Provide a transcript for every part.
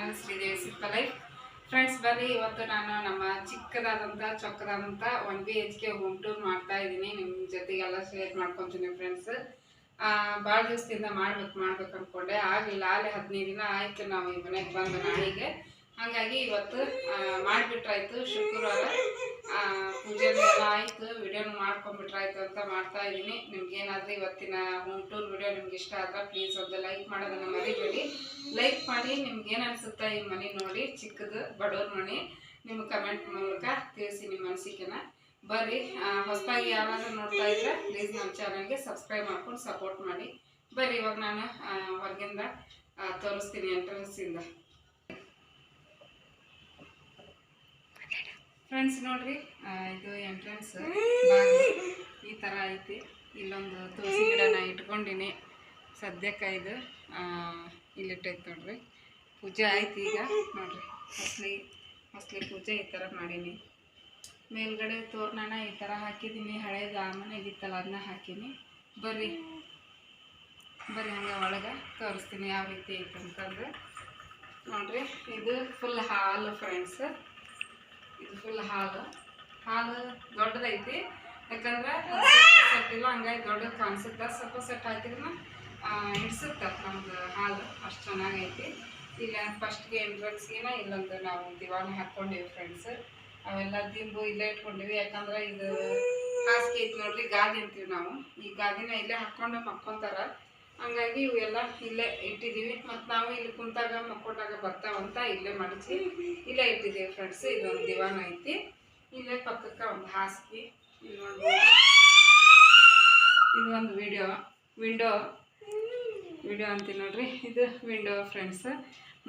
Channel Sridevi friends ಬರ್ರಿ ಇವತ್ತು ನಾನು ನಮ್ಮ ಚಿಕ್ಕದಾದಂಥ ಚೊಕ್ಕದಾದಂಥ one B H K home tour ಮಾಡ್ತಾ ಇದ್ದೀನಿ. ನಿಮ್ಮ ಜೊತೆಗೆಲ್ಲ ಶೇರ್ ಮಾಡ್ಕೊತೀನಿ ಫ್ರೆಂಡ್ಸ್ ಭಾಳ ದಿವಸದಿಂದ ಮಾಡ್ಬೇಕು ಮಾಡ್ಬೇಕು ಅಂದ್ಕೊಂಡೆ ಆಗಲಿಲ್ಲ, ಆಗಲೇ ಹದಿನೈದು ದಿನ ಆಯಿತು ನಾವು ಈ ಮನೆಗೆ ಬಂದು ನಾಳೆಗೆ. ಹಾಗಾಗಿ ಇವತ್ತು ಮಾಡಿಬಿಟ್ರಾಯ್ತು ಶುಕ್ರವಾರ. ಪೂಜೆ ಆಯಿತು. ಮಾಡ್ಕೊಂಡ್ಬಿಟ್ರಾಯ್ತು ಅಂತ ಮಾಡ್ತಾ ಇದ್ದೀನಿ. ನಿಮ್ಗೇನಾದರೂ ಇವತ್ತಿನ ಹೋಮ್ ಟೂರ್ ವಿಡಿಯೋ ನಿಮ್ಗೆ ಇಷ್ಟ ಆದ್ರೆ ಪ್ಲೀಸ್ ಒಂದು ಲೈಕ್ ಮಾಡೋದನ್ನು ಮರಿಬೇಡಿ. ಲೈಕ್ ಮಾಡಿ ನಿಮ್ಗೇನು ಅನ್ಸುತ್ತಾ ಈ ಮನೆ ನೋಡಿ, ಚಿಕ್ಕದು ಬಡವ್ರ ಮನೆ. ನಿಮ್ಮ ಕಮೆಂಟ್ ಮೂಲಕ ತಿಳಿಸಿ ನಿಮ್ಮ ಅನಿಸಿಕೆನ. ಬರ್ರಿ ಹೊಸದಾಗಿ ಯಾರಾದರೂ ನೋಡ್ತಾ ಇದ್ರೆ ಪ್ಲೀಸ್ ನಮ್ಮ ಚಾನಲ್ಗೆ ಸಬ್ಸ್ಕ್ರೈಬ್ ಮಾಡ್ಕೊಂಡು ಸಪೋರ್ಟ್ ಮಾಡಿ. ಬರ್ರಿ, ಇವಾಗ ನಾನು ಹೊರಗಿಂದ ತೋರಿಸ್ತೀನಿ ಎಂಟ್ರೆನ್ಸಿಂದ ಫ್ರೆಂಡ್ಸ್ ನೋಡ್ರಿ ಇದು ಎಂಟ್ರೆನ್ಸ್ ಈ ಥರ ಐತಿ. ಇಲ್ಲೊಂದು ತುಳಸಿ ಗಿಡನ ಇಟ್ಕೊಂಡಿನಿ. ಸದ್ಯಕ್ಕೆ ಇದು ಇಲ್ಲಿ ಇಲ್ಲಿಟ್ಟೈತೆ ನೋಡ್ರಿ. ಪೂಜೆ ಆಯ್ತು ಈಗ, ನೋಡ್ರಿ. ಹೊಸ್ಲಿ ಹೊಸ್ಲಿ ಪೂಜೆ ಈ ಥರ ಮಾಡೀನಿ. ಮೇಲ್ಗಡೆ ತೋರಣನ ಈ ಥರ ಹಾಕಿದ್ದೀನಿ ಹಳೇದು ಆ ಮನೆಗಿತ್ತಲ್ಲ ಅದನ್ನ ಹಾಕೀನಿ. ಬರ್ರಿ. ಬರ್ರಿ ಹಂಗೆ ಒಳಗೆ ತೋರಿಸ್ತೀನಿ ಯಾವ ರೀತಿ ಐತೆ ಅಂತಂದ್ರೆ ನೋಡ್ರಿ, ಇದು ಫುಲ್ ಹಾಲು ಫ್ರೆಂಡ್ಸ್ ಇದು ಫುಲ್ ಹಾಲು. ಹಾಲು ದೊಡ್ಡದೈತಿ. ಯಾಕಂದ್ರೆ ಸೆಟ್ ಇಲ್ಲ ಹಂಗಾಗಿ ದೊಡ್ಡದು ಕಾಣಿಸುತ್ತೆ ಸ್ವಲ್ಪ ಸೆಟ್ ಹಾಕಿದ್ರೆ ಹಿಡ್ಸುತ್ತೆ ನಮ್ದು ಹಾಲು ಅಷ್ಟು ಚೆನ್ನಾಗೈತಿ. ಇಲ್ಲ ಫಸ್ಟ್ಗೆ ಎಂಟ್ರೆನ್ಸ್ಗೆನ ಇಲ್ಲೊಂದು ನಾವು ದಿವಾನ ಹಾಕ್ಕೊಂಡಿವಿ ಫ್ರೆಂಡ್ಸ್ ಅವೆಲ್ಲ ದಿಂಬು ಇಲ್ಲೇ ಇಟ್ಕೊಂಡಿವಿ ಯಾಕಂದ್ರೆ ಇದು ಹಾಸಿಗೆ ಐತಿ ನೋಡ್ರಿ ಗಾದಿ ಅಂತೀವಿ ನಾವು. ಈ ಗಾದಿನ ಇಲ್ಲೇ ಹಾಕ್ಕೊಂಡು ಮಕ್ಕೊಂತಾರ. ಹಂಗಾಗಿ ಇವೆಲ್ಲ ಇಲ್ಲೇ ಇಟ್ಟಿದ್ದೀವಿ ಮತ್ತು ನಾವು ಇಲ್ಲಿ ಕುಂತಾಗ ಮಕ್ಕೊಂಡಾಗ ಬರ್ತಾವಂತ ಇಲ್ಲೇ ಮಡಚಿ ಇಲ್ಲೇ ಇಟ್ಟಿದ್ದೀವಿ ಫ್ರೆಂಡ್ಸ್ ಇದೊಂದು ದಿವಾನ ಐತಿ. ಇಲ್ಲೇ ಪಕ್ಕಕ್ಕೆ ಒಂದು ಹಾಸಿಗೆ. ಇದು ಒಂದು ವಿಡಿಯೋ ವಿಂಡೋ ವಿಡಿಯೋ ಅಂತೀವಿ ನೋಡ್ರಿ. ಇದು ವಿಂಡೋ ಫ್ರೆಂಡ್ಸ್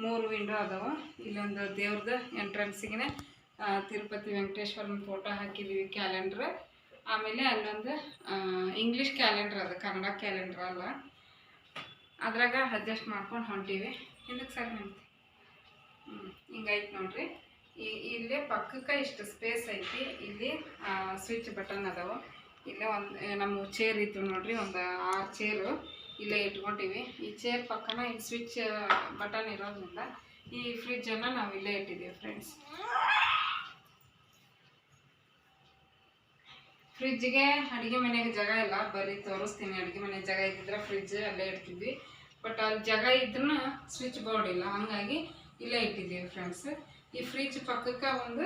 ಮೂರು ವಿಂಡೋ ಅದಾವ. ಇಲ್ಲೊಂದು ದೇವ್ರದ್ದು ಎಂಟ್ರೆನ್ಸಿಗೆ ತಿರುಪತಿ ವೆಂಕಟೇಶ್ವರನ ಫೋಟೋ ಹಾಕಿದ್ದೀವಿ ಕ್ಯಾಲೆಂಡ್ರ್ ಆಮೇಲೆ ಅಲ್ಲೊಂದು ಇಂಗ್ಲೀಷ್ ಕ್ಯಾಲೆಂಡ್ರ್ ಅದು, ಕನ್ನಡ ಕ್ಯಾಲೆಂಡ್ರ್ ಅಲ್ಲ. ಅದ್ರಾಗ ಅಡ್ಜಸ್ಟ್ ಮಾಡ್ಕೊಂಡು ಹೊಂಟೀವಿ. ಹಿಂದಕ್ಕೆ ಸರಿ ಹ್ಞೂ ಹಿಂಗೈತೆ ನೋಡ್ರಿ. ಈ ಇಲ್ಲೇ ಪಕ್ಕಕ್ಕೆ ಇಷ್ಟು ಸ್ಪೇಸ್ ಐತಿ. ಇಲ್ಲಿ ಸ್ವಿಚ್ ಬಟನ್ ಅದಾವ. ಇಲ್ಲೇ ಒಂದು ನಮ್ಮ ಚೇರ್ ಇತ್ತು ನೋಡ್ರಿ, ಒಂದು ಆರು ಚೇರು ಇಲ್ಲೇ ಇಟ್ಕೊಂಡಿವಿ. ಈ ಚೇರ್ ಪಕ್ಕನ ಇಲ್ಲಿ ಸ್ವಿಚ್ ಬಟನ್ ಇರೋದ್ರಿಂದ ಈ ಫ್ರಿಜ್ಜನ್ನು ನಾವು ಇಲ್ಲೇ ಇಟ್ಟಿದ್ದೀವಿ ಫ್ರೆಂಡ್ಸ್ ಫ್ರಿಜ್ಗೆ ಅಡುಗೆ ಮನೆಗೆ ಜಾಗ ಇಲ್ಲ. ಬರೀ ತೋರಿಸ್ತೀನಿ. ಅಡುಗೆ ಮನೆ ಜಾಗ ಇದ್ದಿದ್ರೆ ಫ್ರಿಜ್ ಅಲ್ಲೇ ಇಡ್ತಿದ್ವಿ ಬಟ್ ಅಲ್ಲಿ ಜಾಗ ಇದ್ರೂ ಸ್ವಿಚ್ ಬೋರ್ಡ್ ಇಲ್ಲ. ಹಾಗಾಗಿ ಇಲ್ಲೇ ಇಟ್ಟಿದ್ದೀವಿ ಫ್ರೆಂಡ್ಸ್ ಈ ಫ್ರಿಜ್ ಪಕ್ಕಕ್ಕೆ ಒಂದು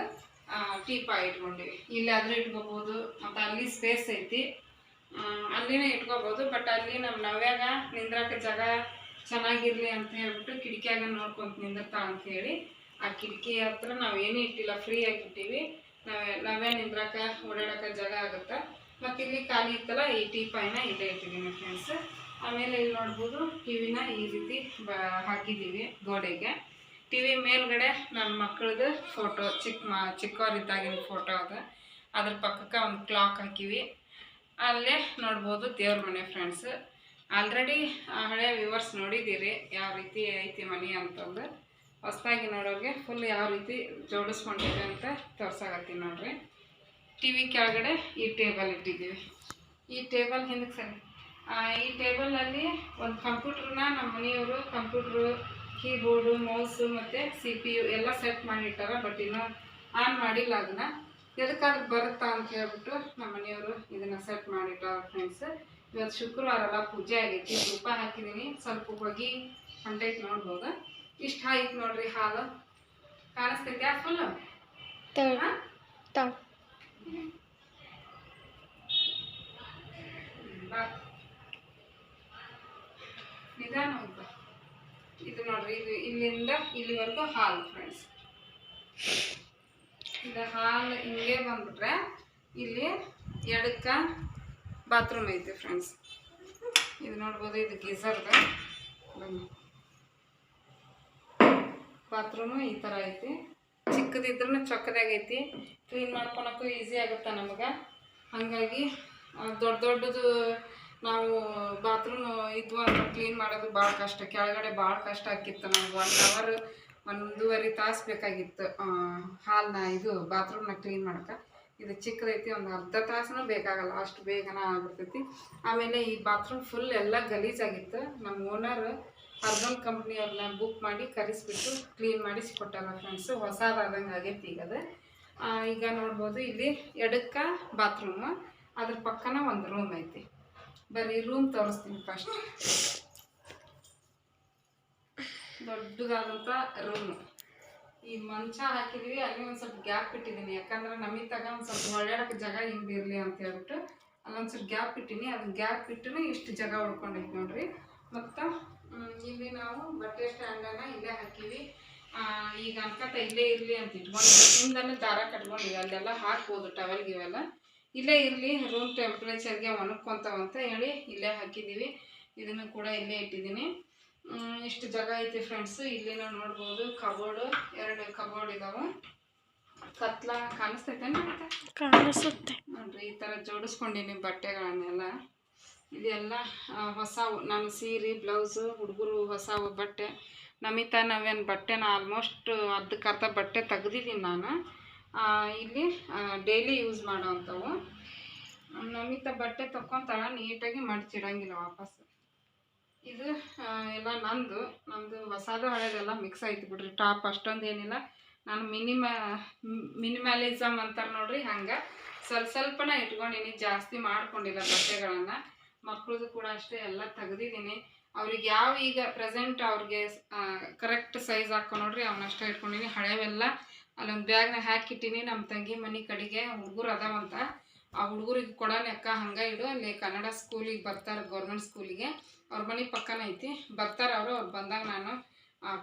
ಟೀಪಾ ಇಟ್ಕೊಂಡಿವಿ. ಇಲ್ಲಿ ಆದರೆ ಇಟ್ಕೋಬೋದು, ಮತ್ತು ಅಲ್ಲಿ ಸ್ಪೇಸ್ ಐತಿ. ಅಲ್ಲಿನೇ ಇಟ್ಕೋಬೋದು ಬಟ್ ಅಲ್ಲಿ ನಮ್ಮ ನವ್ಯಾಗ ನಿಂದ್ರಾಕ ಜಾಗ ಚೆನ್ನಾಗಿರ್ಲಿ ಅಂತ ಹೇಳ್ಬಿಟ್ಟು ಕಿಟಕಿಯಾಗ ನೋಡ್ಕೊಂತ ನಿಂದಿರ್ತಾ ಅಂತ ಹೇಳಿ, ಆ ಕಿಟಕಿ ಹತ್ರ ನಾವು ಏನೂ ಇಟ್ಟಿಲ್ಲ ಫ್ರೀ ಆಗಿ ಇಟ್ಟಿವಿ. ನಾವೇ ನಾವೇ ನಿಂದ್ರಾಕ ಓಡಾಡಕ ಜಾಗ ಆಗುತ್ತೆ. ಮತ್ತು ಇಲ್ಲಿ ಖಾಲಿ ಇತ್ತಲ್ಲ, ಈ ಟೀಪಾಯಿನ ಇಲ್ಲೇ ಇಟ್ಟಿದ್ದೀನಿ ಫ್ರೆಂಡ್ಸ್ ಆಮೇಲೆ ಇಲ್ಲಿ ನೋಡ್ಬೋದು ಟಿವಿನ ಈ ರೀತಿ ಬ ಹಾಕಿದ್ದೀವಿ ಗೋಡೆಗೆ. ಟಿವಿ ಮೇಲ್ಗಡೆ ನನ್ನ ಮಕ್ಕಳದು ಫೋಟೋ ಚಿಕ್ಕ ಮ ಚಿಕ್ಕವರಿದ್ದಾಗಿನ ಫೋಟೋ ಅದು. ಅದ್ರ ಪಕ್ಕಕ್ಕೆ ಒಂದು ಕ್ಲಾಕ್ ಹಾಕಿವಿ. ಅಲ್ಲೇ ನೋಡ್ಬೋದು ದೇವ್ರ ಮನೆ ಫ್ರೆಂಡ್ಸ್. ಆಲ್ರೆಡಿ ಹಳೆ ವಿವರ್ಸ್ ನೋಡಿದ್ದೀರಿ, ಯಾವ ರೀತಿ ಐತಿ ಮನೆ ಅಂತಂದು. ಹೊಸದಾಗಿ ನೋಡೋರಿಗೆ ಫುಲ್ ಯಾವ ರೀತಿ ಜೋಡಿಸ್ಕೊಂಡಿದೆ ಅಂತ ತೋರ್ಸಾಕತ್ತೀನಿ ನೋಡ್ರಿ. ಟಿ ವಿ ಕೆಳಗಡೆ ಈ ಟೇಬಲ್ ಇಟ್ಟಿದ್ದೀವಿ. ಈ ಟೇಬಲ್ ಹಿಂದಕ್ಕೆ ಸರಿ. ಈ ಟೇಬಲಲ್ಲಿ ಒಂದು ಕಂಪ್ಯೂಟ್ರನ್ನ ನಮ್ಮ ಮನೆಯವರು, ಕಂಪ್ಯೂಟ್ರು ಕೀಬೋರ್ಡು ಮೌಸು ಮತ್ತು ಸಿ ಪಿ ಯು ಎಲ್ಲ ಸೆಟ್ ಮಾಡಿಟ್ಟಾರ ಬಟ್ ಇನ್ನು ಆನ್ ಮಾಡಿಲ್ಲ ಅದನ್ನ. ಎದಕ್ಕಾದ್ರೂ ಬರುತ್ತಾ ಅಂತ ಹೇಳ್ಬಿಟ್ಟು ನಮ್ಮ ಮನೆಯವರು ಇದನ್ನು ಸೆಟ್ ಮಾಡಿಟ್ಟಾರ ಫ್ರೆಂಡ್ಸ್ ಇವತ್ತು ಶುಕ್ರವಾರ ಅಲ್ಲ ಪೂಜೆ ಆಗೈತಿ. ಧೂಪ ಹಾಕಿದ್ದೀನಿ ಸ್ವಲ್ಪ ಹೋಗಿ ಅಂಟೈತೆ ನೋಡ್ಬೋದು. ಇಷ್ಟು ಆಯ್ತು ನೋಡ್ರಿ ಹಾಲು. ಕಾಣಿಸ್ತೈತ್ಯಾ ಫುಲ್ಲು ನಿಧಾನ ಹೋಗ್ಬಾ. ಇದು ನೋಡ್ರಿ, ಇದು ಇಲ್ಲಿಂದ ಇಲ್ಲಿವರೆಗೂ ಹಾಲು ಫ್ರೆಂಡ್ಸ್ ಇದು ಹಾಲು ಹಿಂಗೆ ಬಂದ್ಬಿಟ್ರೆ ಇಲ್ಲಿ ಎಡಕ್ಕ ಬಾತ್ರೂಮ್ ಐತೆ ಫ್ರೆಂಡ್ಸ್ ಇದು ನೋಡ್ಬೋದು, ಇದು ಗೀಸರ್ದು. ಬನ್ನಿ. ಬಾತ್ರೂಮು ಈ ಥರ ಐತಿ. ಚಿಕ್ಕದಿದ್ರೂ ಚೊಕ್ಕದಾಗೈತಿ ಕ್ಲೀನ್ ಮಾಡ್ಕೊಳಕ್ಕೂ ಈಸಿ ಆಗುತ್ತೆ ನಮಗೆ? ಹಾಗಾಗಿ ದೊಡ್ಡ ದೊಡ್ಡದು ನಾವು ಬಾತ್ರೂಮ್ ಇದ್ವು ಅಂದ್ರೆ ಕ್ಲೀನ್ ಮಾಡೋದು ಭಾಳ ಕಷ್ಟ. ಕೆಳಗಡೆ ಭಾಳ ಕಷ್ಟ ಆಗಿತ್ತು ನಮ್ಗೆ ಒನ್ ಅವರ್ ಒಂದೂವರೆ ತಾಸು ಬೇಕಾಗಿತ್ತು ಹಾಲನ್ನ ಇದು ಬಾತ್ರೂಮ್ನ ಕ್ಲೀನ್ ಮಾಡಕ್ಕೆ ಇದು ಚಿಕ್ಕದೈತಿ, ಒಂದು ಅರ್ಧ ತಾಸೂ ಬೇಕಾಗಲ್ಲ, ಅಷ್ಟು ಬೇಗನ ಆಗ್ಬಿಡ್ತೈತಿ. ಆಮೇಲೆ ಈ ಬಾತ್ರೂಮ್ ಫುಲ್ ಎಲ್ಲ ಗಲೀಜಾಗಿತ್ತು ನಮ್ಮ ಓನರ್ ಅರ್ಬನ್ ಕಂಪ್ನಿಯವ್ರನ್ನ ಬುಕ್ ಮಾಡಿ ಕರೆಸ್ಬಿಟ್ಟು ಕ್ಲೀನ್ ಮಾಡಿಸಿ ಕೊಟ್ಟಾರ ಫ್ರೆಂಡ್ಸು ಹೊಸದಾದಂಗೆ ಆಗೈತಿ ಈಗ ಅದು. ಈಗ ನೋಡ್ಬೋದು ಇಲ್ಲಿ ಎಡಕ್ಕ ಬಾತ್ರೂಮು ಅದ್ರ ಪಕ್ಕನ ಒಂದು ರೂಮ್ ಐತಿ. ಬರೀ ರೂಮ್ ತೋರಿಸ್ತೀನಿ ಫಸ್ಟ್ ದೊಡ್ಡದಾದಂಥ ರೂಮು ಈ ಮಂಚ ಹಾಕಿದೀವಿ, ಅಲ್ಲಿ ಒಂದು ಸ್ವಲ್ಪ ಗ್ಯಾಪ್ ಇಟ್ಟಿದ್ದೀನಿ. ಯಾಕಂದ್ರೆ ನಮಿತಾಗ ಒಂದು ಸ್ವಲ್ಪ ಹೊಳ್ಯಾಡಕ್ಕೆ ಜಾಗ ಹಿಂಗೆ ಇರಲಿ ಅಂತ ಹೇಳ್ಬಿಟ್ಟು ಅಲ್ಲೊಂದು ಸ್ವಲ್ಪ ಗ್ಯಾಪ್ ಇಟ್ಟೀನಿ. ಅದು ಗ್ಯಾಪ್ ಇಟ್ಟು ಇಷ್ಟು ಜಾಗ ಉಳ್ಕೊಂಡೈತಿ ನೋಡ್ರಿ. ಮತ್ತು ಇಲ್ಲಿ ನಾವು ಬಟ್ಟೆ ಸ್ಟ್ಯಾಂಡನ್ನು ಇಲ್ಲೇ ಹಾಕೀವಿ. ಈಗ ಅನ್ಕತ ಇಲ್ಲೇ ಇರಲಿ ಅಂತ ಇಟ್ಕೊಂಡಿದ್ವಿ. ಹಿಂದನೇ ದಾರ ಕಟ್ಕೊಂಡಿವಿ ಅಲ್ಲೆಲ್ಲ ಹಾಕ್ಬೋದು ಟವೆಲ್ ಗಿವೆಲ್ಲ. ಇಲ್ಲೇ ಇರಲಿ ರೂಮ್ ಟೆಂಪ್ರೇಚರ್ಗೆ ಅಂತ ಹೇಳಿ ಇಲ್ಲೇ ಹಾಕಿದ್ದೀವಿ ಇದನ್ನು ಕೂಡ ಇಲ್ಲೇ ಇಟ್ಟಿದ್ದೀನಿ. ಇಷ್ಟು ಜಾಗ ಐತಿ ಫ್ರೆಂಡ್ಸು ಇಲ್ಲಿ ನಾವು ನೋಡ್ಬೋದು ಕಬೋರ್ಡು ಎರಡು ಕಬೋರ್ಡ್ ಇದಾವೆ. ಕತ್ಲ ಕಾಣಿಸ್ತೈತೆ ಕಾಣಿಸುತ್ತೆ. ನೋಡ್ರಿ ಈ ಥರ ಜೋಡಿಸ್ಕೊಂಡಿನಿ ಬಟ್ಟೆಗಳನ್ನೆಲ್ಲ. ಇದೆಲ್ಲ ಹೊಸ ಹೊಸವು ನಾನು ಸೀರೆ ಬ್ಲೌಸು ಹುಡುಗರು ಹೊಸ ಬಟ್ಟೆ. ನಮಿತಾ ನಾವೇನು ಬಟ್ಟೆನ ಆಲ್ಮೋಸ್ಟ್ ಅರ್ಧಕ್ಕರ್ಧ ಬಟ್ಟೆ ತೆಗ್ದಿದ್ದೀನಿ ನಾನು. ಇಲ್ಲಿ ಡೈಲಿ ಯೂಸ್ ಮಾಡೋವಂಥವು. ನಮಿತ ಬಟ್ಟೆ ತಕ್ಕೊಂತಾಳ, ನೀಟಾಗಿ ಮಡ್ಚಿಡಂಗಿಲ್ಲ ವಾಪಸ್. ಇದು ಎಲ್ಲ ನಂದು ನಮ್ಮದು ಹೊಸದು ಹಳೆದೆಲ್ಲ ಮಿಕ್ಸ್ ಆಯ್ತು ಬಿಡ್ರಿ. ಟಾಪ್ ಅಷ್ಟೊಂದು ಏನಿಲ್ಲ. ನಾನು ಮಿನಿಮ ಮಿನಿಮಲಿಸಮ್ ಅಂತಾರೆ ನೋಡ್ರಿ, ಹಂಗೆ. ಸ್ವಲ್ಪ ಸ್ವಲ್ಪನ ಇಟ್ಕೊಂಡಿನಿ, ಜಾಸ್ತಿ ಮಾಡ್ಕೊಂಡಿಲ್ಲ ಬಟ್ಟೆಗಳನ್ನು. ಮಕ್ಕಳದು ಕೂಡ ಅಷ್ಟೇ, ಎಲ್ಲ ತೆಗ್ದಿದ್ದೀನಿ. ಅವ್ರಿಗೆ ಯಾವ ಈಗ ಪ್ರೆಸೆಂಟ್ ಅವ್ರಿಗೆ ಕರೆಕ್ಟ್ ಸೈಜ್ ಹಾಕೋ ನೋಡ್ರಿ ಅವನ್ನಷ್ಟೇ ಇಟ್ಕೊಂಡಿನಿ. ಹಳೆವೆಲ್ಲ ಅಲ್ಲೊಂದು ಬ್ಯಾಗ್ನ ಹಾಕಿಟ್ಟಿನಿ ನಮ್ಮ ತಂಗಿ ಮನೆ ಕಡೆಗೆ ಹುಡುಗರು ಅದಾವಂತ ಆ ಹುಡುಗರಿಗೆ ಲೆಕ್ಕ ಹಂಗೆ ಇಡು, ಅಲ್ಲಿ ಕನ್ನಡ ಸ್ಕೂಲಿಗೆ ಬರ್ತಾರೆ, ಗೌರ್ಮೆಂಟ್ ಸ್ಕೂಲಿಗೆ. ಅವ್ರ ಮನೆ ಪಕ್ಕನ ಐತಿ. ಬರ್ತಾರೆ ಅವರು, ಅವ್ರು ಬಂದಾಗ ನಾನು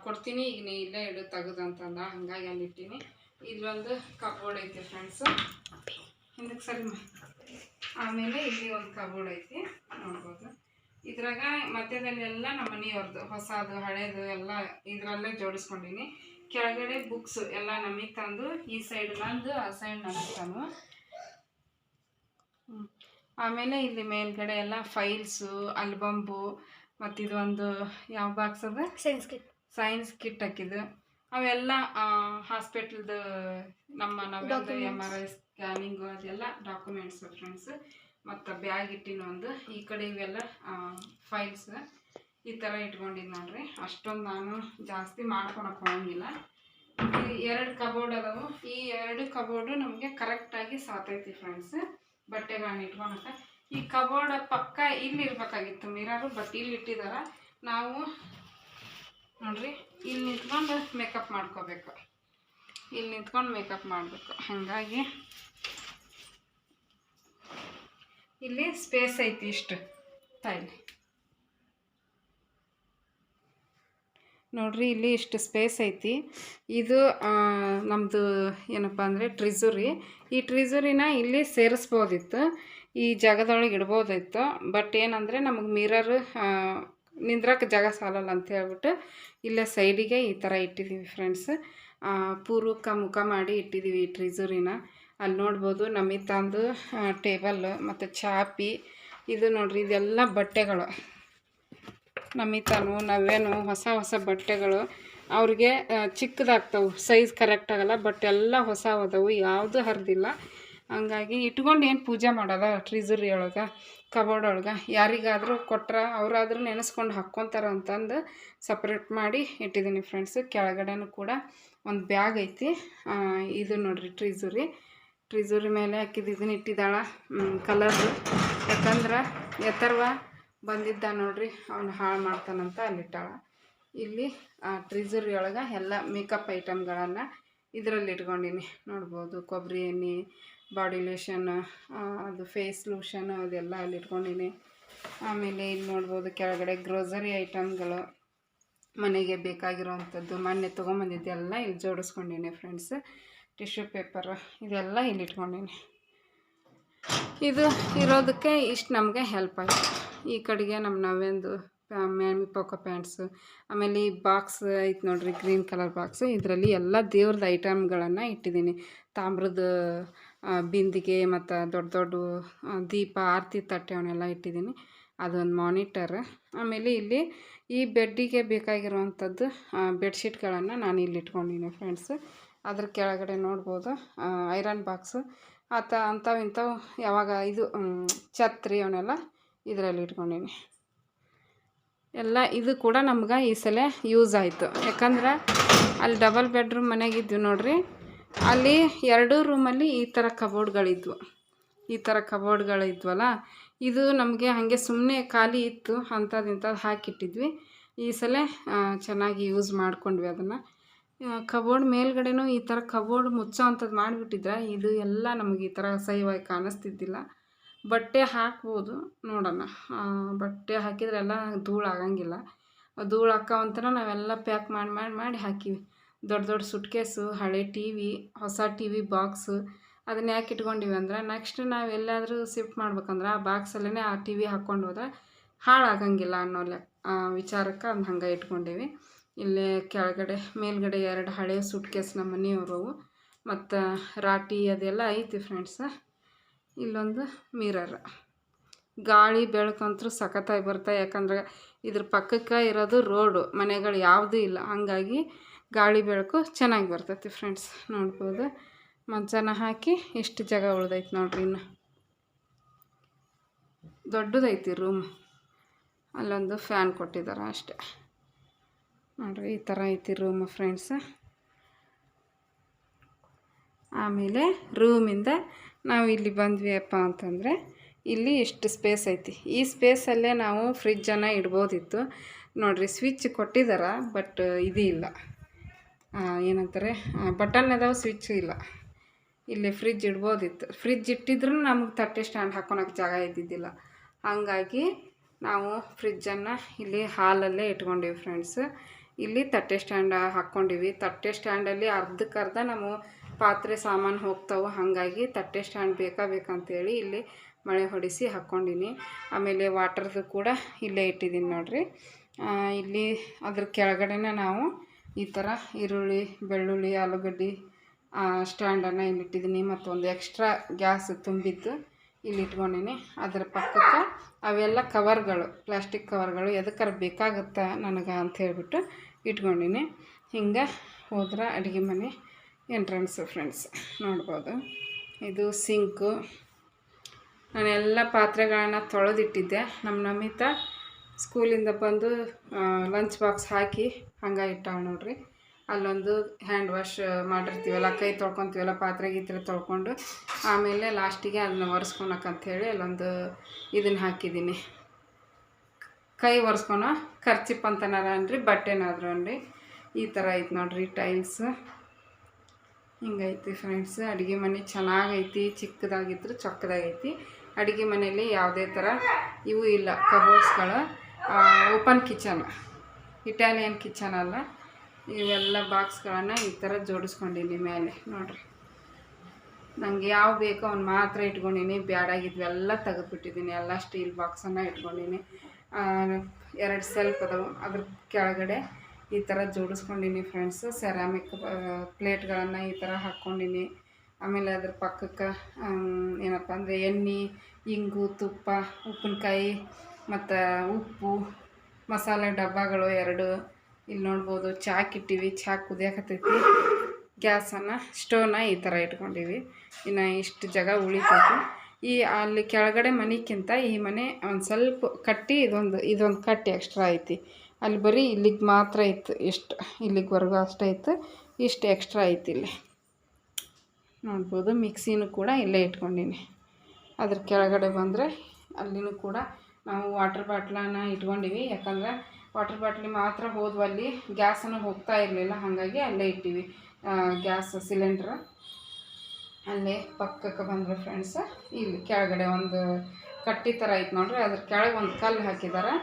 ಕೊಡ್ತೀನಿ, ಈಗ ನೀ ಇಲ್ಲೇ ಇಡು ತೆಗೆದಂತಂದ ಹಂಗಾಗಿ ಅಲ್ಲಿ ಇಟ್ಟಿನಿ. ಇಲ್ಲೊಂದು ಕಬೋರ್ಡ್ ಐತಿ ಫ್ರೆಂಡ್ಸು ಹಿಂದಕ್ಕೆ ಸರಿ ಆಮೇಲೆ ಇಲ್ಲಿ ಒಂದು ಕಬೋರ್ಡ್ ಐತಿ. ನೋಡ್ಬೋದು. ಇದ್ರಾಗ ಮಧ್ಯದಲ್ಲೆಲ್ಲ ನಮ್ಮ ಮನೆಯವ್ರದ್ದು ಹೊಸದು, ಹಳೇದು ಎಲ್ಲ ಇದರಲ್ಲೇ ಜೋಡಿಸ್ಕೊಂಡಿನಿ. ಕೆಳಗಡೆ ಬುಕ್ಸ್ ಎಲ್ಲ ನಮಗೆ ತಂದು ಈ ಸೈಡ್ ನಂದು ಆ ಸೈಡ್ ನಮಗೆ ತಂದು. ಆಮೇಲೆ ಇಲ್ಲಿ ಮೇಲ್ಗಡೆ ಎಲ್ಲ ಫೈಲ್ಸು ಆಲ್ಬಂಬು ಮತ್ತು ಒಂದು ಯಾವ ಬಾಕ್ಸ್ ಅದ? ಸೈನ್ಸ್ ಕಿಟ್ ಸೈನ್ಸ್ ಕಿಟ್ ಹಾಕಿದ್ದು. ಅವೆಲ್ಲ ಹಾಸ್ಪಿಟಲ್ದು ನಮ್ಮ ನಾವೆಲ್ಲ ಎಂ ಆರ್ ಐ ಸ್ಕ್ಯಾನಿಂಗು ಅದೆಲ್ಲ ಡಾಕ್ಯುಮೆಂಟ್ಸ್ ಫ್ರೆಂಡ್ಸ್ ಮತ್ತು ಬ್ಯಾಗ್ ಇಟ್ಟಿನ ಒಂದು ಈ ಕಡೆ ಇವೆಲ್ಲ ಫೈಲ್ಸ್ ಈ ಥರ ಇಟ್ಕೊಂಡಿದ್ದು ನೋಡ್ರಿ. ಅಷ್ಟೊಂದು ನಾನು ಜಾಸ್ತಿ ಮಾಡ್ಕೊಳಕ್ಕೆ ಹೋಗಂಗಿಲ್ಲ. ಈ ಎರಡು ಕಬೋರ್ಡ್ ಅದಾವು. ಈ ಎರಡು ಕಬೋರ್ಡು ನಮಗೆ ಕರೆಕ್ಟಾಗಿ ಸಾತೈತಿ ಫ್ರೆಂಡ್ಸ್ ಬಟ್ಟೆಗಳನ್ನ ಇಟ್ಕೊಳಕ್ಕೆ ಈ ಕಬೋರ್ಡ್ ಪಕ್ಕ ಇಲ್ಲಿ ಇರಬೇಕಾಗಿತ್ತು ಮಿರರು ಬಟ್ ಇಲ್ಲಿ ಇಟ್ಟಿದಾರ. ನಾವು ನೋಡ್ರಿ, ಇಲ್ಲಿ ನಿಂತ್ಕೊಂಡು ಮೇಕಪ್ ಮಾಡ್ಕೋಬೇಕು. ಇಲ್ಲಿ ನಿಂತ್ಕೊಂಡು ಮೇಕಪ್ ಮಾಡಬೇಕು. ಹಾಗಾಗಿ ಇಲ್ಲಿ ಸ್ಪೇಸ್ ಐತಿ ಇಷ್ಟು. ತಾಯಿಲಿ ನೋಡ್ರಿ, ಇಲ್ಲಿ ಇಷ್ಟು ಸ್ಪೇಸ್ ಐತಿ. ಇದು ನಮ್ಮದು ಏನಪ್ಪ ಅಂದರೆ ಟ್ರಿಜುರಿ ಈ ಟ್ರಿಜುರಿನ ಇಲ್ಲಿ ಸೇರಿಸ್ಬೋದಿತ್ತು. ಈ ಜಾಗದೊಳಗೆ ಇಡ್ಬೋದಿತ್ತು. ಬಟ್ ಏನಂದರೆ ನಮಗೆ ಮಿರರ್ ನಿಂದ್ರಕ್ಕೆ ಜಾಗ ಸಾಲಲ್ಲ ಅಂತ ಹೇಳ್ಬಿಟ್ಟು ಇಲ್ಲೇ ಸೈಡಿಗೆ ಈ ಥರ ಇಟ್ಟಿದ್ದೀವಿ ಫ್ರೆಂಡ್ಸ್ ಪೂರ್ವಕ್ಕೆ ಮುಖ ಮಾಡಿ ಇಟ್ಟಿದ್ದೀವಿ ಈ ಟ್ರಿಜುರಿನ ಅಲ್ಲಿ ನೋಡ್ಬೋದು ನಮಿತಾಂದು ಟೇಬಲ್ ಮತ್ತು ಚಾಪಿ. ಇದು ನೋಡ್ರಿ, ಇದೆಲ್ಲ ಬಟ್ಟೆಗಳು. ನಮಿತಾನು, ನವ್ಯನು, ಹೊಸ ಹೊಸ ಬಟ್ಟೆಗಳು. ಅವ್ರಿಗೆ ಚಿಕ್ಕದಾಗ್ತವೆ. ಸೈಜ್ ಕರೆಕ್ಟ್ ಆಗಲ್ಲ ಬಟ್ ಎಲ್ಲ ಹೊಸ ಹೋದವು, ಯಾವುದು ಹರಿದಿಲ್ಲ. ಹಂಗಾಗಿ ಇಟ್ಕೊಂಡು ಏನು ಪೂಜೆ ಮಾಡೋದ, ಟ್ರೀಸರಿ ಒಳಗೆ, ಕಬೋರ್ಡ್ ಒಳಗೆ. ಯಾರಿಗಾದರೂ ಕೊಟ್ರೆ ಅವರಾದರೂ ನೆನೆಸ್ಕೊಂಡು ಹಾಕ್ಕೊತಾರ ಅಂತಂದು ಸಪ್ರೇಟ್ ಮಾಡಿ ಇಟ್ಟಿದ್ದೀನಿ ಫ್ರೆಂಡ್ಸು ಕೆಳಗಡೆನೂ ಕೂಡ ಒಂದು ಬ್ಯಾಗ್ ಐತಿ. ಇದು ನೋಡಿರಿ ಟ್ರೀಸರಿ. ಟ್ರೀಸರಿ ಮೇಲೆ ಹಾಕಿದ್ದು ಇಟ್ಟಿದ್ದಾಳೆ ಕಲರ್ದು ಯಾಕಂದ್ರೆ ಎತ್ತರ್ವ ಬಂದಿದ್ದ ನೋಡ್ರಿ, ಅವ್ನು ಹಾಳು ಮಾಡ್ತಾನಂತ ಅಲ್ಲಿಟ್ಟಾಳ. ಇಲ್ಲಿ, ಆ ಟ್ರಿಜುರಿ ಒಳಗೆ ಎಲ್ಲ ಮೇಕಪ್ ಐಟಮ್ಗಳನ್ನು ಇದರಲ್ಲಿ ಇಟ್ಕೊಂಡಿನಿ. ನೋಡ್ಬೋದು ಕೊಬ್ಬರಿ ಎಣ್ಣೆ ಬಾಡಿ ಲೋಷನ್ ಅದು ಫೇಸ್ ಲೋಷನ್ ಅದೆಲ್ಲ ಅಲ್ಲಿ ಇಟ್ಕೊಂಡಿನಿ. ಆಮೇಲೆ ಇಲ್ಲಿ ನೋಡ್ಬೋದು, ಕೆಳಗಡೆ ಗ್ರೋಸರಿ ಐಟಮ್ಗಳು ಮನೆಗೆ ಬೇಕಾಗಿರೋವಂಥದ್ದು, ಮೊನ್ನೆ ತೊಗೊಂಬಂದಿದ್ದೆಲ್ಲ ಇಲ್ಲಿ ಜೋಡಿಸ್ಕೊಂಡಿನಿ ಫ್ರೆಂಡ್ಸ್ ಟಿಶ್ಯೂ ಪೇಪರ್ ಇದೆಲ್ಲ ಇಲ್ಲಿ ಇಟ್ಕೊಂಡಿನಿ. ಇದು ಇರೋದಕ್ಕೆ ಇಷ್ಟು ನಮಗೆ ಹೆಲ್ಪ್ ಆಯಿತು. ಈ ಕಡೆಗೆ ನಮ್ಮ ನವ್ಯಂದು ಮ್ಯಾಮಿ ಪೋಕೋ ಪ್ಯಾಂಟ್ಸು. ಆಮೇಲೆ ಈ ಬಾಕ್ಸ್ ಐತೆ ನೋಡ್ರಿ, ಗ್ರೀನ್ ಕಲರ್ ಬಾಕ್ಸು. ಇದರಲ್ಲಿ ಎಲ್ಲ ದೇವ್ರದ್ದು ಐಟಮ್ಗಳನ್ನು ಇಟ್ಟಿದ್ದೀನಿ. ತಾಮ್ರದ ಬಿಂದಿಗೆ ಮತ್ತು ದೊಡ್ಡ ದೊಡ್ಡ ದೀಪ, ಆರತಿ ತಟ್ಟೆ ಅವನ್ನೆಲ್ಲ ಇಟ್ಟಿದ್ದೀನಿ. ಅದೊಂದು ಮಾನಿಟರ್. ಆಮೇಲೆ ಇಲ್ಲಿ ಈ ಬೆಡ್ಡಿಗೆ ಬೇಕಾಗಿರುವಂಥದ್ದು ಬೆಡ್ಶೀಟ್ಗಳನ್ನು ನಾನು ಇಲ್ಲಿ ಇಟ್ಕೊಂಡಿದ್ದೀನಿ ಫ್ರೆಂಡ್ಸ್. ಅದ್ರ ಕೆಳಗಡೆ ನೋಡ್ಬೋದು ಐರನ್ ಬಾಕ್ಸು. ಆತ, ಅಂಥವು ಇಂಥವು ಯಾವಾಗ ಇದು ಛತ್ರಿ ಅವನ್ನೆಲ್ಲ ಇದರಲ್ಲಿ ಇಟ್ಕೊಂಡೀನಿ. ಎಲ್ಲ ಇದು ಕೂಡ ನಮ್ಗೆ ಈ ಸಲ ಯೂಸ್ ಆಯಿತು. ಯಾಕಂದ್ರೆ ಅಲ್ಲಿ ಡಬಲ್ ಬೆಡ್ರೂಮ್ ಮನೆಗಿದ್ವಿ ನೋಡ್ರಿ. ಅಲ್ಲಿ ಎರಡೂ ರೂಮಲ್ಲಿ ಈ ಥರ ಕಬೋರ್ಡ್ಗಳಿದ್ವು ಈ ಥರ ಕಬೋರ್ಡ್ಗಳಿದ್ವಲ್ಲ ಇದು ನಮಗೆ ಹಾಗೆ ಸುಮ್ಮನೆ ಖಾಲಿ ಇತ್ತು ಅಂಥದ್ದು ಇಂಥದ್ದು ಹಾಕಿಟ್ಟಿದ್ವಿ. ಈ ಸಲ ಚೆನ್ನಾಗಿ ಯೂಸ್ ಮಾಡ್ಕೊಂಡ್ವಿ ಅದನ್ನು. ಕಬೋರ್ಡ್ ಮೇಲ್ಗಡೆನೂ ಈ ಥರ ಕಬೋರ್ಡ್ ಮುಚ್ಚೋ ಅಂಥದ್ದು ಮಾಡಿಬಿಟ್ಟಿದ್ರೆ ಇದು ಎಲ್ಲ ನಮಗೆ ಈ ಥರ ಸಹಿವಾಗಿ ಕಾಣಿಸ್ತಿದ್ದಿಲ್ಲ. ಬಟ್ಟೆ ಹಾಕ್ಬೋದು ನೋಡೋಣ. ಬಟ್ಟೆ ಹಾಕಿದ್ರೆ ಎಲ್ಲ ಧೂಳು ಆಗಂಗಿಲ್ಲ. ಧೂಳು ಹಾಕೋವಂತನ ನಾವೆಲ್ಲ ಪ್ಯಾಕ್ ಮಾಡಿ ಮಾಡಿ ಮಾಡಿ ಹಾಕೀವಿ. ದೊಡ್ಡ ದೊಡ್ಡ ಸುಟ್ಕೇಸು, ಹಳೆ ಟಿ ವಿ ಹೊಸ ಟಿ ವಿ ಬಾಕ್ಸು ಅದನ್ನ ಯಾಕೆ ಇಟ್ಕೊಂಡಿವಿ ಅಂದ್ರೆ ನೆಕ್ಸ್ಟ್ ನಾವು ಎಲ್ಲಾದರೂ ಶಿಫ್ಟ್ ಮಾಡ್ಬೇಕಂದ್ರೆ ಆ ಬಾಕ್ಸಲ್ಲೇ ಆ ಟಿ ವಿ ಹಾಕ್ಕೊಂಡು ಹೋದ್ರೆ ಹಾಳಾಗಂಗಿಲ್ಲ ಅನ್ನೋ ಲೆಕ್ಕ ವಿಚಾರಕ್ಕೆ ಅದನ್ನ ಹಂಗೆ ಇಟ್ಕೊಂಡೀವಿ. ಇಲ್ಲೇ ಕೆಳಗಡೆ, ಮೇಲ್ಗಡೆ ಎರಡು ಹಳೆ ಸುಟ್ಕೇಸ್ ನಮ್ಮ ಮನೆಯವರು. ಮತ್ತು ರಾಟಿ ಅದೆಲ್ಲ ಐತಿ ಫ್ರೆಂಡ್ಸ ಇಲ್ಲೊಂದು ಮಿರರ್ ಗಾಳಿ ಬೆಳಕಂತೂ ಸಖತ್ತಾಗಿ ಬರ್ತಾ ಯಾಕಂದ್ರೆ ಇದ್ರ ಪಕ್ಕಕ್ಕೆ ಇರೋದು ರೋಡು ಮನೆಗಳು ಯಾವುದೂ ಇಲ್ಲ. ಹಾಗಾಗಿ ಗಾಳಿ ಬೆಳಕು ಚೆನ್ನಾಗಿ ಬರ್ತೈತಿ ಫ್ರೆಂಡ್ಸ್ ನೋಡ್ಬೋದು. ಮಂಚನ ಹಾಕಿ ಎಷ್ಟು ಜಾಗ ಉಳ್ದೈತಿ ನೋಡ್ರಿ ಇನ್ನು. ದೊಡ್ಡದೈತಿ ರೂಮ್ ಅಲ್ಲೊಂದು ಫ್ಯಾನ್ ಕೊಟ್ಟಿದ್ದಾರೆ ಅಷ್ಟೆ. ನೋಡ್ರಿ, ಈ ಥರ ಐತಿ ರೂಮ್ ಫ್ರೆಂಡ್ಸ್ ಆಮೇಲೆ ರೂಮಿಂದ ನಾವು ಇಲ್ಲಿ ಬಂದ್ವಿಯಪ್ಪ ಅಂತಂದರೆ, ಇಲ್ಲಿ ಇಷ್ಟು ಸ್ಪೇಸ್ ಐತಿ. ಈ ಸ್ಪೇಸಲ್ಲೇ ನಾವು ಫ್ರಿಜ್ಜನ್ನು ಇಡ್ಬೋದಿತ್ತು. ನೋಡಿರಿ ಸ್ವಿಚ್ ಕೊಟ್ಟಿದ್ದಾರೆ ಬಟ್ ಇದು ಇಲ್ಲ. ಏನಂತಾರೆ ಬಟನ್ ಅದಾವ ಸ್ವಿಚ್ ಇಲ್ಲ. ಇಲ್ಲಿ ಫ್ರಿಜ್ ಇಡ್ಬೋದಿತ್ತು. ಫ್ರಿಜ್ ಇಟ್ಟಿದ್ರೂ ನಮಗೆ ತಟ್ಟೆ ಸ್ಟ್ಯಾಂಡ್ ಹಾಕೊಳಕ್ಕೆ ಜಾಗ ಇದ್ದಿದ್ದಿಲ್ಲ. ಹಾಗಾಗಿ ನಾವು ಫ್ರಿಜ್ಜನ್ನು ಇಲ್ಲಿ ಹಾಲಲ್ಲೇ ಇಟ್ಕೊಂಡಿವಿ ಫ್ರೆಂಡ್ಸ್ ಇಲ್ಲಿ ತಟ್ಟೆ ಸ್ಟ್ಯಾಂಡ್ ಹಾಕ್ಕೊಂಡಿವಿ ತಟ್ಟೆ ಸ್ಟ್ಯಾಂಡಲ್ಲಿ ಅರ್ಧಕ್ಕರ್ಧ ನಾವು ಪಾತ್ರೆ ಸಾಮಾನು ಹೋಗ್ತಾವೆ ಹಾಗಾಗಿ ತಟ್ಟೆ ಸ್ಟ್ಯಾಂಡ್ ಬೇಕಾ ಬೇಕಂತೇಳಿ ಇಲ್ಲಿ ಮಳೆ ಹೊಡಿಸಿ ಹಾಕ್ಕೊಂಡಿನಿ. ಆಮೇಲೆ ವಾಟರ್ದು ಕೂಡ ಇಲ್ಲೇ ಇಟ್ಟಿದ್ದೀನಿ ನೋಡಿರಿ. ಇಲ್ಲಿ ಅದ್ರ ಕೆಳಗಡೆನೇ ನಾವು ಈ ಥರ ಈರುಳ್ಳಿ, ಬೆಳ್ಳುಳ್ಳಿ, ಆಲೂಗಡ್ಡೆ ಸ್ಟ್ಯಾಂಡನ್ನು ಇಲ್ಲಿಟ್ಟಿದ್ದೀನಿ ಮತ್ತು ಒಂದು ಎಕ್ಸ್ಟ್ರಾ ಗ್ಯಾಸ್ ತುಂಬಿದ್ದು ಇಲ್ಲಿ ಇಟ್ಕೊಂಡೀನಿ. ಅದರ ಪಕ್ಕಕ್ಕೆ ಅವೆಲ್ಲ ಕವರ್ಗಳು, ಪ್ಲಾಸ್ಟಿಕ್ ಕವರ್ಗಳು ಎದಕ್ಕಾರ ಬೇಕಾಗುತ್ತೆ ನನಗೆ ಅಂತ ಹೇಳಿಬಿಟ್ಟು ಇಟ್ಕೊಂಡಿನಿ. ಹಿಂಗೆ ಹೋದ್ರೆ ಅಡುಗೆ ಮನೆ ಎಂಟ್ರೆನ್ಸು ಫ್ರೆಂಡ್ಸ್, ನೋಡ್ಬೋದು. ಇದು ಸಿಂಕು. ನಾನೆಲ್ಲ ಪಾತ್ರೆಗಳನ್ನ ತೊಳೆದಿಟ್ಟಿದ್ದೆ. ನಮ್ಮ ನಮಿತ ಸ್ಕೂಲಿಂದ ಬಂದು ಲಂಚ್ ಬಾಕ್ಸ್ ಹಾಕಿ ಹಂಗೆ ಇಟ್ಟಾವೆ ನೋಡ್ರಿ. ಅಲ್ಲೊಂದು ಹ್ಯಾಂಡ್ ವಾಶ್ ಮಾಡಿರ್ತೀವಲ್ಲ, ಕೈ ತೊಳ್ಕೊತೀವಲ್ಲ ಪಾತ್ರೆ ಗೀತ್ರೆ ತೊಳ್ಕೊಂಡು ಆಮೇಲೆ ಲಾಸ್ಟಿಗೆ ಅದನ್ನ ಒರೆಸ್ಕೊಳಕ್ಕಂಥೇಳಿ ಅಲ್ಲೊಂದು ಇದನ್ನು ಹಾಕಿದ್ದೀನಿ. ಕೈ ಒರೆಸ್ಕೊಳೋ ಖರ್ಚಿಪ್ ಅಂತನಾರ ಅನ್ರಿ ಬಟ್ಟೆನಾದ್ರು ಅನ್ರಿ ಈ ಥರ ಐತೆ ನೋಡ್ರಿ ಟೈಲ್ಸ್ ಹಿಂಗೈತಿ ಫ್ರೆಂಡ್ಸ್, ಅಡುಗೆ ಮನೆ ಚೆನ್ನಾಗೈತಿ, ಚಿಕ್ಕದಾಗಿದ್ರು ಚೊಕ್ಕದಾಗೈತಿ. ಅಡುಗೆ ಮನೆಯಲ್ಲಿ ಯಾವುದೇ ಥರ ಇವು ಇಲ್ಲ, ಕಬೋರ್ಡ್ಸ್ಗಳು. ಓಪನ್ ಕಿಚನ್, ಇಟಾಲಿಯನ್ ಕಿಚನ್ ಅಲ್ಲ. ಇವೆಲ್ಲ ಬಾಕ್ಸ್ಗಳನ್ನು ಈ ಥರ ಜೋಡಿಸ್ಕೊಂಡಿನಿ ಮೇಲೆ, ನೋಡ್ರಿ. ನನಗೆ ಯಾವ ಬೇಕೋ ಅವ್ನು ಮಾತ್ರ ಇಟ್ಕೊಂಡಿನಿ ಬ್ಯಾಡಾಗಿದ್ವೆಲ್ಲ ತೆಗೆದುಬಿಟ್ಟಿದ್ದೀನಿ. ಎಲ್ಲ ಸ್ಟೀಲ್ ಬಾಕ್ಸನ್ನು ಇಟ್ಕೊಂಡಿನಿ. ಎರಡು ಸೆಲ್ಫ್ ಅದಾವೆ. ಅದ್ರ ಕೆಳಗಡೆ ಈ ಥರ ಜೋಡಿಸ್ಕೊಂಡಿನಿ ಫ್ರೆಂಡ್ಸ್ ಸೆರಾಮಿಕ್ ಪ್ಲೇಟ್ಗಳನ್ನು ಈ ಥರ ಹಾಕ್ಕೊಂಡಿನಿ. ಆಮೇಲೆ ಅದ್ರ ಪಕ್ಕಕ್ಕೆ ಏನಪ್ಪ ಅಂದರೆ ಎಣ್ಣೆ, ಇಂಗು, ತುಪ್ಪ, ಉಪ್ಪಿನಕಾಯಿ, ಮತ್ತು ಉಪ್ಪು, ಮಸಾಲೆ ಡಬ್ಬಗಳು ಎರಡು. ಇಲ್ಲಿ ನೋಡ್ಬೋದು ಚಾಕ್ ಇಟ್ಟಿವಿ. ಚಾ ಕುದಿಯಾಕತ್ತೈತಿ ಗ್ಯಾಸನ್ನು, ಸ್ಟೋವ್ನ ಈ ಥರ ಇಟ್ಕೊಂಡಿವಿ. ಇನ್ನು ಇಷ್ಟು ಜಾಗ ಉಳಿತೈತಿ. ಈ ಅಲ್ಲಿ ಕೆಳಗಡೆ ಮನೆಗಿಂತ ಈ ಮನೆ ಒಂದು ಸ್ವಲ್ಪ ಕಟ್ಟಿ ಇದೊಂದು ಇದೊಂದು ಕಟ್ಟಿ ಎಕ್ಸ್ಟ್ರಾ ಐತಿ. ಅಲ್ಲಿ ಬರೀ ಇಲ್ಲಿಗೆ ಮಾತ್ರ ಇತ್ತು, ಇಷ್ಟು ಇಲ್ಲಿಗೆವರೆಗೂ ಅಷ್ಟೇ ಇತ್ತು, ಇಷ್ಟು ಎಕ್ಸ್ಟ್ರಾ ಐತಿ ಇಲ್ಲಿ. ನೋಡ್ಬೋದು ಮಿಕ್ಸಿನೂ ಕೂಡ ಇಲ್ಲೇ ಇಟ್ಕೊಂಡೀನಿ. ಅದ್ರ ಕೆಳಗಡೆ ಬಂದರೆ ಅಲ್ಲಿನೂ ಕೂಡ ನಾವು ವಾಟರ್ ಬಾಟ್ಲನ್ನ ಇಟ್ಕೊಂಡಿವಿ. ಯಾಕಂದರೆ ವಾಟರ್ ಬಾಟ್ಲಿ ಮಾತ್ರ ಹೋದ್ವಲ್ಲಿ ಗ್ಯಾಸನ್ನು ಹೋಗ್ತಾ ಇರಲಿಲ್ಲ, ಹಾಗಾಗಿ ಅಲ್ಲೇ ಇಟ್ಟಿವಿ. ಗ್ಯಾಸ್ ಸಿಲಿಂಡ್ರ್ ಅಲ್ಲೇ ಪಕ್ಕಕ್ಕೆ ಬಂದರೆ ಫ್ರೆಂಡ್ಸ್ ಇಲ್ಲಿ ಕೆಳಗಡೆ ಒಂದು ಕಟ್ಟಿ ಥರ ಐತೆ ನೋಡ್ರಿ, ಅದ್ರ ಕೆಳಗೆ ಒಂದು ಕಲ್ಲು ಹಾಕಿದ್ದಾರೆ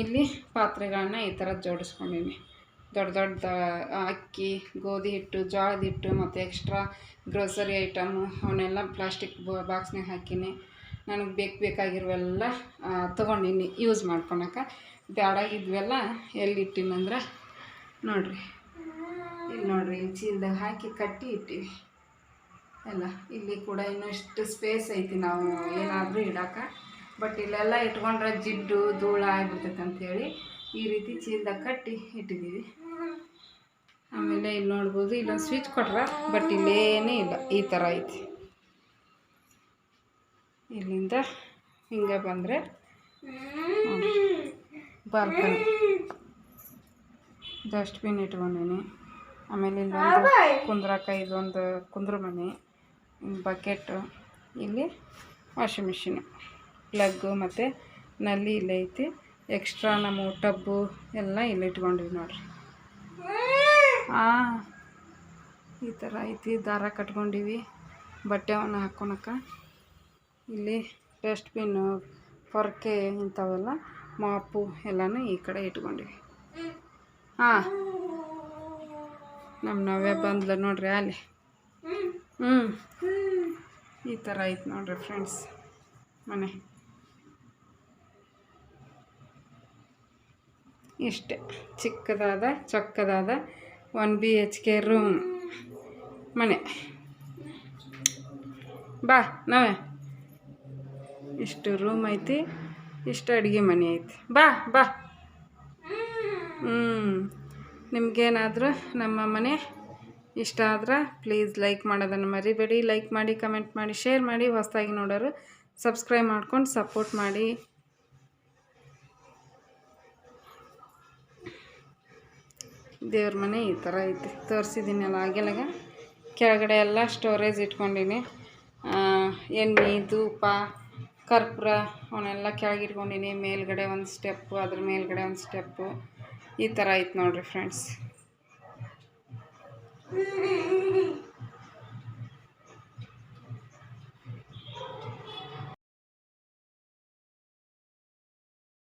ಇಲ್ಲಿ ಪಾತ್ರೆಗಳನ್ನ ಈ ಥರ ಜೋಡಿಸ್ಕೊಂಡಿನಿ. ದೊಡ್ಡ ದೊಡ್ಡ ಅಕ್ಕಿ, ಗೋಧಿ ಹಿಟ್ಟು, ಜೋಳದ ಹಿಟ್ಟು ಮತ್ತು ಎಕ್ಸ್ಟ್ರಾ ಗ್ರೋಸರಿ ಐಟಮು ಅವನ್ನೆಲ್ಲ ಪ್ಲಾಸ್ಟಿಕ್ ಬಾಕ್ಸ್ನಾಗ ಹಾಕೀನಿ. ನನಗೆ ಬೇಕು ಬೇಕಾಗಿರುವೆಲ್ಲ ತೊಗೊಂಡಿನಿ. ಯೂಸ್ ಮಾಡ್ಕೊಳಕ್ಕೆ ಬ್ಯಾಡಾಗಿದ್ವೆಲ್ಲ ಇಟ್ಟಿನಂದ್ರೆ ನೋಡಿರಿ. ಇಲ್ಲಿ ನೋಡಿರಿ ಇಲ್ಲಿ ಚೀಲದಾಗ ಹಾಕಿ ಕಟ್ಟಿ ಇಟ್ಟಿವಿ. ಎಲ್ಲ, ಇಲ್ಲಿ ಕೂಡ ಇನ್ನಷ್ಟು ಸ್ಪೇಸ್ ಐತಿ ನಾವು ಏನಾದರೂ ಇಡಕ್ಕೆ ಬಟ್ ಇಲ್ಲೆಲ್ಲ ಇಟ್ಕೊಂಡ್ರೆ ಜಿಡ್ಡು ಧೂಳ ಆಗಿಬಿಡ್ತೈತೆ ಅಂಥೇಳಿ ಈ ರೀತಿ ಚೀಲದಾಗ ಕಟ್ಟಿ ಇಟ್ಟಿದ್ದೀವಿ. ಆಮೇಲೆ ಇಲ್ಲಿ ನೋಡ್ಬೋದು ಇಲ್ಲೊಂದು ಸ್ವಿಚ್ ಕೊಟ್ರೆ? ಬಟ್ ಇಲ್ಲೇನೇ ಇಲ್ಲ. ಈ ಥರ ಐತಿ. ಇಲ್ಲಿಂದ ಹಿಂಗೆ ಬಂದರೆ ಬಾಲ್ಕನಿ ಡಸ್ಟ್ಬಿನ್ ಇಟ್ಕೊಂಡೀನಿ. ಆಮೇಲೆ ಇಲ್ಲೊಂದು ಕುಂದ್ರಾಕ ಇದೊಂದು ಕುಂದ್ರ ಮನೆ ಬಕೆಟ್ ಇಲ್ಲಿ ವಾಷಿಂಗ್ ಮಿಷಿನ್ ಪ್ಲಗ್ಗು ಮತ್ತು ನಲ್ಲಿ ಇಲ್ಲೇ ಐತಿ. ಎಕ್ಸ್ಟ್ರಾ ನಮ್ಮ ಟಬ್ಬು ಎಲ್ಲ ಇಲ್ಲಿ ಇಟ್ಕೊಂಡಿವಿ ನೋಡ್ರಿ. ಹಾಂ ಈ ಥರ ಐತಿ. ದಾರ ಕಟ್ಕೊಂಡಿವಿ. ಬಟ್ಟೆವನ್ನು ಹಾಕ್ಕೊಳಕ ಇಲ್ಲಿ ಡಸ್ಟ್ಬಿನ್ನು ಪೊರ್ಕೆ ಇಂಥವೆಲ್ಲ, ಮಾಪು ಎಲ್ಲನೂ ಈ ಕಡೆ ಇಟ್ಕೊಂಡಿವಿ. ಹಾಂ ನಮ್ಮ ನಾವೇ ಬಂದ್ಲ ನೋಡ್ರಿ ಅಲ್ಲಿ. ಹ್ಞೂ ಈ ಥರ ಐತೆ ನೋಡ್ರಿ ಫ್ರೆಂಡ್ಸ್ ಮನೆ. ಇಷ್ಟೆ. ಚಿಕ್ಕದಾದ, ಚೊಕ್ಕದಾದ one B H K room. ಮನೆ. ಬಾ, ನಾವೇ. ಇಷ್ಟು ರೂಮ್ ಐತಿ, ಇಷ್ಟು ಅಡುಗೆ ಮನೆ ಐತಿ. ಬಾ ಬಾ. ಹ್ಞೂ ನಿಮಗೇನಾದರೂ ನಮ್ಮ ಮನೆ ಇಷ್ಟ ಆದ್ರೆ ಪ್ಲೀಸ್ ಲೈಕ್ ಮಾಡೋದನ್ನು ಮರಿಬೇಡಿ. ಲೈಕ್ ಮಾಡಿ, ಕಮೆಂಟ್ ಮಾಡಿ, ಶೇರ್ ಮಾಡಿ. ಹೊಸದಾಗಿ ನೋಡೋರು ಸಬ್ಸ್ಕ್ರೈಬ್ ಮಾಡ್ಕೊಂಡು ಸಪೋರ್ಟ್ ಮಾಡಿ. ದೇವ್ರ ಮನೆ ಈ ಥರ ಐತಿ. ತೋರಿಸಿದ್ದೀನಲ್ಲ ಆಗಿಲಾಗ ಕೆಳಗಡೆ ಎಲ್ಲ ಸ್ಟೋರೇಜ್ ಇಟ್ಕೊಂಡೀನಿ. ಎಣ್ಣೆ, ಧೂಪ, ಕರ್ಪೂರ ಅವನ್ನೆಲ್ಲ ಕೆಳಗೆ ಇಟ್ಕೊಂಡೀನಿ. ಮೇಲ್ಗಡೆ ಒಂದು ಸ್ಟೆಪ್ಪು ಅದ್ರ ಮೇಲ್ಗಡೆ ಒಂದು ಸ್ಟೆಪ್ಪು ಈ ಥರ ಐತೆ ನೋಡಿರಿ ಫ್ರೆಂಡ್ಸ್